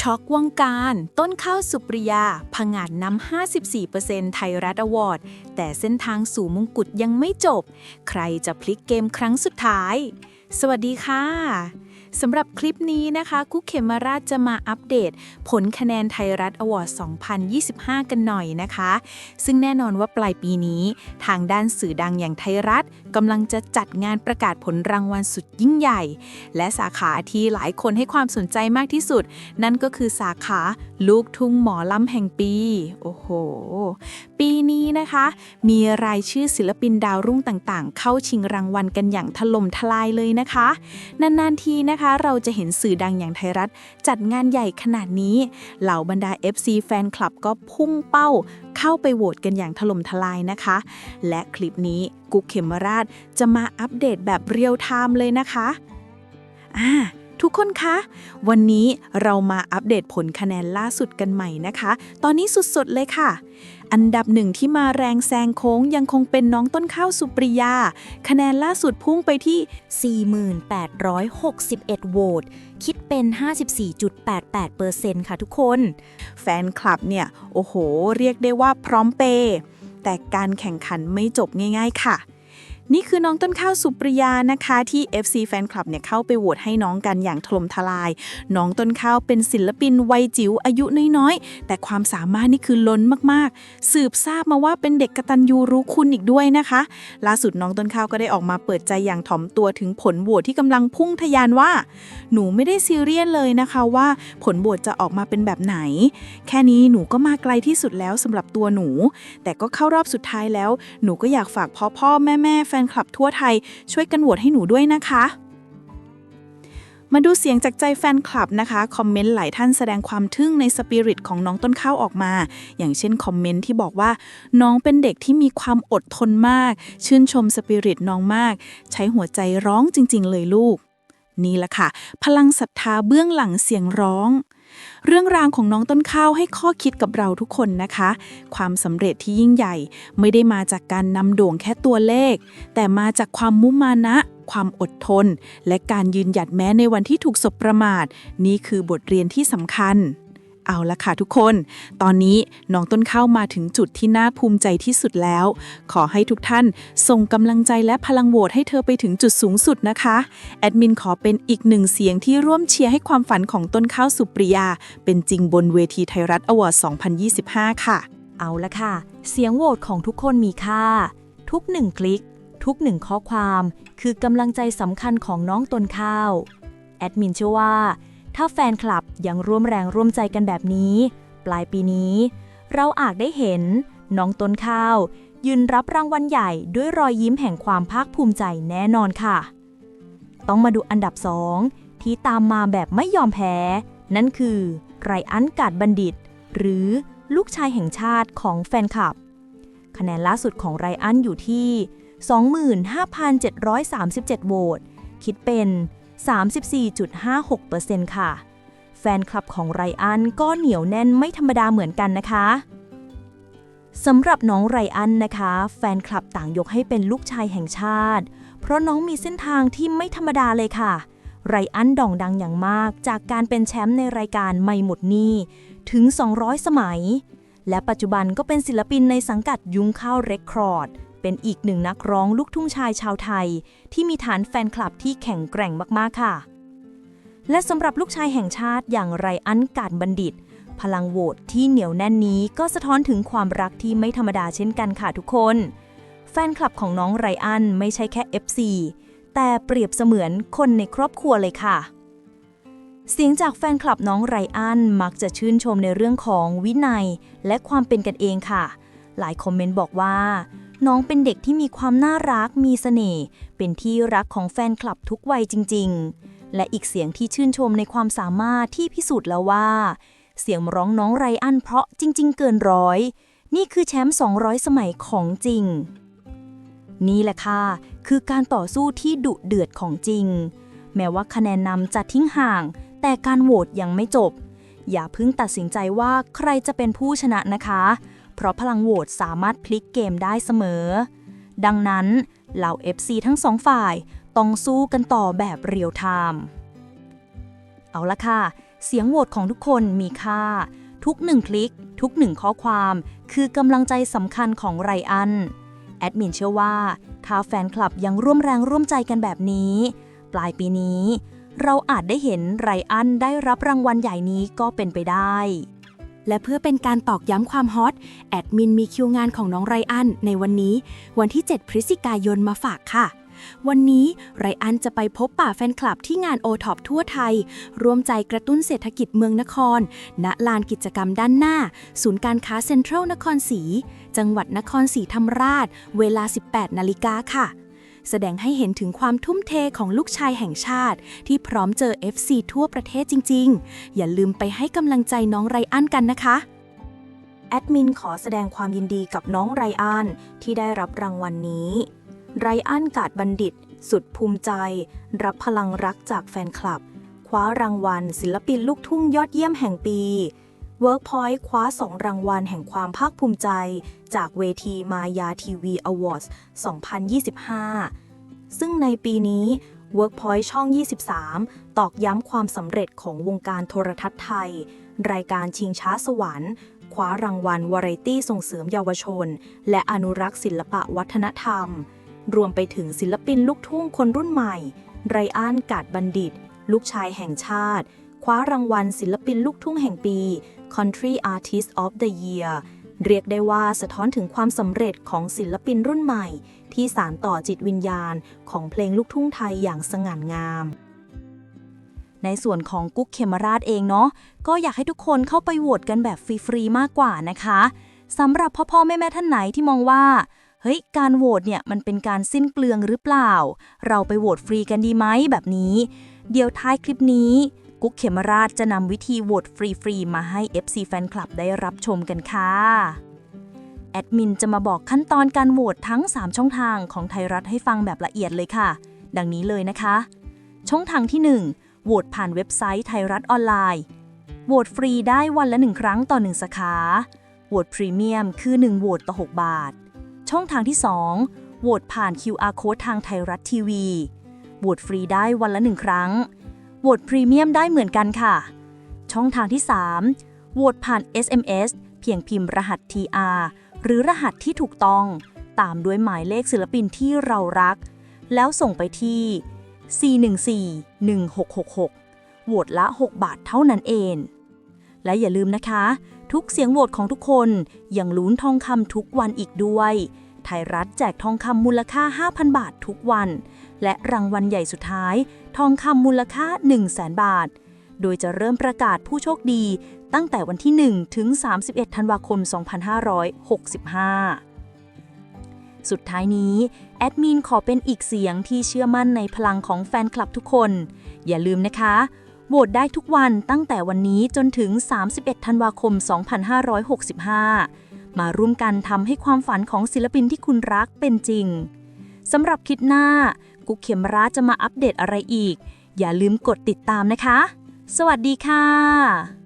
ช็อกวงการ ต้นข้าวสุปริยาผงาดนำ54%ไทยรัฐอวอร์ด แต่เส้นทางสู่มงกุฎยังไม่จบ ใครจะพลิกเกมครั้งสุดท้าย สวัสดีค่ะ สำหรับคลิปนี้นะคะคุกเขมราชจะมาอัปเดต ผลคะแนนไทยรัฐอวอร์ด 2025 กันหน่อยนะคะ ซึ่งแน่นอนว่าปลายปีนี้ ทางด้านสื่อดังอย่างไทยรัฐกำลังจะจัดงานประกาศผลรางวัลสุดยิ่งใหญ่ และสาขาที่หลายคนให้ความสนใจมากที่สุด นั่นก็คือสาขาลูกทุ่งหมอลำแห่งปี โอ้โห ปีนี้นะคะ มีรายชื่อศิลปินดาวรุ่งต่างๆ เข้าชิงรางวัลกันอย่างถล่มทลายเลยนะคะ นานๆทีนะคะเราจะเห็นสื่อดังอย่างไทยรัฐ จัดงานใหญ่ขนาดนี้ เหล่าบรรดา FC แฟนคลับก็พุ่งเป้า เข้าไปโหวตกันอย่างถล่มทลายนะคะ และคลิปนี้กุ๊กเขมราชจะมาอัปเดตแบบเรียลไทม์เลยนะคะอ่าทุกคนคะ วันนี้เรามาอัปเดตผลคะแนนล่าสุดกันใหม่นะคะ ตอนนี้สุดๆเลยค่ะ อันดับหนึ่งที่มาแรงแซงโค้งยังคงเป็นน้องต้นข้าวสุปริยา คะแนนล่าสุดพุ่งไปที่ 4,861 โหวต คิดเป็น 54.88%ค่ะทุกคน แฟนคลับเนี่ย โอ้โห เรียกได้ว่าพร้อมเปย์แต่การแข่งขันไม่จบง่าย ๆ ค่ะ นี่คือน้องต้นข้าวสุปริยานะคะที่ FC แฟนคลับเนี่ยเข้าไปโหวตให้น้องกันอย่างถล่มทลาย น้องต้นข้าวเป็นศิลปินวัยจิ๋วอายุน้อยๆ แต่ความสามารถนี่คือล้นมากๆ สืบทราบมาว่าเป็นเด็กกระตัญญูรู้คุณอีกด้วยนะคะ ล่าสุดน้องต้นข้าวก็ได้ออกมาเปิดใจอย่างถ่อมตัวถึงผลโหวตที่กำลังพุ่งทะยานว่า หนูไม่ได้ซีเรียสเลยนะคะว่าผลโหวตจะออกมาเป็นแบบไหน แค่นี้หนูก็มาไกลที่สุดแล้วสำหรับตัวหนู แต่ก็เข้ารอบสุดท้ายแล้ว หนูก็อยากฝากพ่อพ่อแม่แม่แฟนนคลับทั่วไทย ช่วยกันโหวตให้หนูด้วยนะคะ มาดูเสียงจากใจแฟนคลับนะคะ คอมเมนต์หลายท่านแสดงความทึ่งในสปิริตของน้องต้นข้าวออกมา อย่างเช่นคอมเมนต์ที่บอกว่า น้องเป็นเด็กที่มีความอดทนมาก ชื่นชมสปิริตน้องมาก ใช้หัวใจร้องจริง ๆ เลยลูก นี่แหละค่ะ พลังศรัทธาเบื้องหลังเสียงร้อง เรื่องราวของน้องต้นข้าวให้ข้อคิดกับเราทุกคนนะคะ ความสำเร็จที่ยิ่งใหญ่ไม่ได้มาจากการนำโด่งแค่ตัวเลข แต่มาจากความมุมานะ ความอดทน และการยืนหยัดแม้ในวันที่ถูกสบประมาท นี่คือบทเรียนที่สำคัญ เอาละค่ะทุกคน ตอนนี้น้องต้นข้าวมาถึงจุดที่น่าภูมิใจที่สุดแล้ว ขอให้ทุกท่านส่งกำลังใจและพลังโหวตให้เธอไปถึงจุดสูงสุดนะคะ แอดมินขอเป็นอีกหนึ่งเสียงที่ร่วมเชียร์ให้ความฝันของต้นข้าวสุปริยา เป็นจริงบนเวทีไทยรัฐอวอร์ด 2025 ค่ะ เอาละค่ะ เสียงโหวตของทุกคนมีค่า ทุกหนึ่งคลิก ทุกหนึ่งข้อความ คือกำลังใจสำคัญของน้องต้นข้าว แอดมินเชื่อว่า ถ้าแฟนคลับยังร่วมแรงร่วมใจกันแบบนี้ ปลายปีนี้ เราอาจได้เห็น น้องต้นข้าว ยืนรับรางวัลใหญ่ด้วยรอยยิ้มแห่งความภาคภูมิใจแน่นอนค่ะ ต้องมาดูอันดับ2ที่ตามมาแบบไม่ยอมแพ้ นั่นคือไรอันกาดบัณฑิต หรือลูกชายแห่งชาติของแฟนคลับ คะแนนล่าสุดของไรอันอยู่ที่ 25,737 โหวต คิดเป็น 34.56%ค่ะ แฟนคลับของไรอันก็เหนียวแน่นไม่ธรรมดาเหมือนกันนะคะสำหรับน้องไรอันนะคะ แฟนคลับต่างยกให้เป็นลูกชายแห่งชาติ เพราะน้องมีเส้นทางที่ไม่ธรรมดาเลยค่ะ ไรอันด่องดังอย่างมาก จากการเป็นแชมป์ในรายการไม่หมดนี้ถึง 200 สมัย และปัจจุบันก็เป็นศิลปินในสังกัดยุ้งข้าวเรคคอร์ด เป็นอีกหนึ่งนักร้องลูกทุ่งชายชาวไทย ที่มีฐานแฟนคลับที่แข็งแกร่งมากๆค่ะ และสำหรับลูกชายแห่งชาติอย่างไรอันกาดบัณฑิต พลังโหวตที่เหนียวแน่นนี้ก็สะท้อนถึงความรักที่ไม่ธรรมดาเช่นกันค่ะทุกคน แฟนคลับของน้องไรอันไม่ใช่แค่ FC แต่เปรียบเสมือนคนในครอบครัวเลยค่ะ เสียงจากแฟนคลับน้องไรอันมักจะชื่นชมในเรื่องของวินัย และความเป็นกันเองค่ะ หลายคอมเมนต์บอกว่า น้องเป็นเด็กที่มีความน่ารักมีเสน่ห์เป็นที่รักของแฟนคลับทุกวัยจริง ๆ และอีกเสียงที่ชื่นชมในความสามารถที่พิสูจน์แล้วว่า เสียงร้องน้องไรอันเพราะจริง ๆ เกินร้อย นี่คือแชมป์200 สมัยของจริง นี่แหละค่ะ คือการต่อสู้ที่ดุเดือดของจริง แม้ว่าคะแนนนำจะทิ้งห่าง แต่การโหวตยังไม่จบ อย่าเพิ่งตัดสินใจว่าใครจะเป็นผู้ชนะนะคะ เพราะพลังโหวตสามารถพลิกเกมได้เสมอ ดังนั้นเหล่า FC ทั้งสองฝ่ายต้องสู้กันต่อแบบเรียลไทม์เอาละค่ะ เสียงโหวตของทุกคนมีค่า ทุกหนึ่งคลิก ทุกหนึ่งข้อความ คือกำลังใจสำคัญของไรอัน แอดมินเชื่อว่าถ้าแฟนคลับยังร่วมแรงร่วมใจกันแบบนี้ ปลายปีนี้ เราอาจได้เห็นไรอันได้รับรางวัลใหญ่นี้ก็เป็นไปได้ และเพื่อเป็นการตอกย้ำความฮอต แอดมินมีคิวงานของน้องไรอันในวันนี้ วันที่ 7 พฤศจิกายนมาฝากค่ะ วันนี้ไรอันจะไปพบป่าแฟนคลับที่งานโอท็อปทั่วไทย ร่วมใจกระตุ้นเศรษฐกิจเมืองนคร ณ ลานกิจกรรมด้านหน้า ศูนย์การค้าเซ็นทรัลนครศรี จังหวัดนครศรีธรรมราช เวลา 18 นาฬิกาค่ะ แสดงให้เห็นถึงความทุ่มเทของลูกชายแห่งชาติ ที่พร้อมเจอ FC ทั่วประเทศจริง ๆ อย่าลืมไปให้กำลังใจน้องไรอันกันนะคะแอดมินขอแสดงความยินดีกับน้องไรอันที่ได้รับรางวัลนนี้ ไรอันกาดบัณฑิต สุดภูมิใจ รับพลังรักจากแฟนคลับ คว้ารางวัลศิลปินลูกทุ่งยอดเยี่ยมแห่งปี Workpoint คว้า 2 รางวัลแห่งความภาคภูมิใจ จากเวทีมายาทีวีอวอร์ด2025 ซึ่งในปีนี้ Workpoint ช่อง 23 ตอกย้ำความสำเร็จของวงการโทรทัศน์ไทย รายการชิงช้าสวรรค์ คว้ารางวัลวาไรตี้ส่งเสริมเยาวชน และอนุรักษ์ศิลปะวัฒนธรรม รวมไปถึงศิลปินลูกทุ่งคนรุ่นใหม่ ไรอันกาดบัณฑิต ลูกชายแห่งชาติ คว้ารางวัลศิลปินลูกทุ่งแห่งปี Country Artist of the Year เรียกได้ว่าสะท้อนถึงความสำเร็จของศิลปินรุ่นใหม่ ที่สานต่อจิตวิญญาณของเพลงลูกทุ่งไทยอย่างสง่างาม ในส่วนของกุ๊กเขมราชเองเนาะก็อยากให้ทุกคนเข้าไปโหวตกันแบบฟรีๆมากกว่านะคะสำหรับพ่อพ่อแม่แม่ท่านไหนที่มองว่าเฮ้ย การโหวตเนี่ยมันเป็นการสิ้นเปลืองหรือเปล่า เราไปโหวตฟรีกันดีไหมแบบนี้ เดี๋ยวท้ายคลิปนี้ กุ๊กเขมราชจะนำวิธีโหวตฟรีๆ มาให้ FC แฟนคลับได้รับชมกันค่ะ แอดมินจะมาบอกขั้นตอนการโหวตทั้ง 3 ช่องทางของไทยรัฐให้ฟังแบบละเอียดเลยค่ะ ดังนี้เลยนะคะ ช่องทางที่ 1โหวตผ่านเว็บไซต์ไทยรัฐออนไลน์โหวตฟรีได้วันละ 1 ครั้งต่อ 1สาขาโหวตพรีเมียมคือ 1โหวตต่อ 6 บาท ช่องทางที่ 2โหวตผ่าน QR Code ทางไทยรัฐทีวีโหวตฟรีได้วันละ 1 ครั้ง โหวตพรีเมียมได้เหมือนกันค่ะ ช่องทางที่ 3โหวตผ่าน SMS เพียงพิมพ์รหัส TR หรือรหัสที่ถูกต้อง ตามด้วยหมายเลขศิลปินที่เรารัก แล้วส่งไปที่ 414-1666โหวตละ 6 บาทเท่านั้นเอง และอย่าลืมนะคะ ทุกเสียงโหวตของทุกคนยังลุ้นทองคำทุกวันอีกด้วย ไทยรัฐแจกทองคำมูลค่า 5,000 บาททุกวัน และรางวัลใหญ่สุดท้าย ทองคำมูลค่า 100,000 บาท โดยจะเริ่มประกาศผู้โชคดี ตั้งแต่วันที่ 1 ถึง 31 ธันวาคม 2565สุดท้ายนี้ แอดมินขอเป็นอีกเสียงที่เชื่อมั่นในพลังของแฟนคลับทุกคน อย่าลืมนะคะ โหวตได้ทุกวันตั้งแต่วันนี้จนถึง 31 ธันวาคม 2565 มาร่วมกันทำให้ความฝันของศิลปินที่คุณรักเป็นจริงสำหรับคลิปหน้า กุ๊กเข็มราจะมาอัปเดตอะไรอีก อย่าลืมกดติดตามนะคะ สวัสดีค่ะ